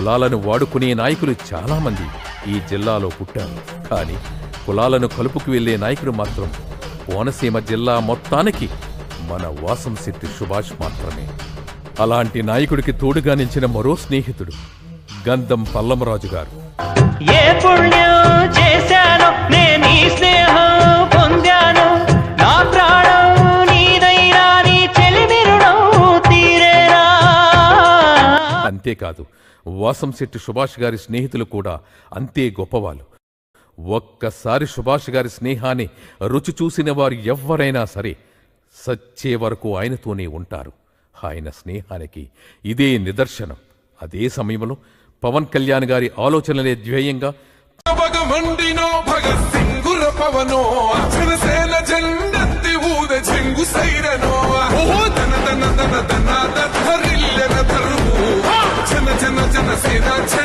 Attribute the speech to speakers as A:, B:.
A: కులాలను వాడుకునే నాయకులు చాలామంది ఈ జిల్లాలో పుట్టారు. కానీ కులాలను కలుపుకు వెళ్ళే నాయకుడు మాత్రం కోనసీమ జిల్లా మొత్తానికి మన వాసంశెట్టి సుభాష్ మాత్రమే. అలాంటి నాయకుడికి తోడుగా నించిన మరో స్నేహితుడు గంధం పల్లమరాజు గారు.
B: ఏ పుణ్యం
A: అంతేకాదు వాసంశెట్టి సుభాష్ గారి స్నేహితులు కూడా అంతే గొప్పవాళ్ళు. ఒక్కసారి సుభాష్ గారి స్నేహాన్ని రుచి చూసిన వారు ఎవ్వరైనా సరే సచ్చే వరకు ఆయనతోనే ఉంటారు. ఆయన స్నేహానికి ఇదే నిదర్శనం. అదే సమయంలో పవన్ కళ్యాణ్ గారి ఆలోచనలే ధ్యేయంగా
C: పవనో సైరనో. in the town.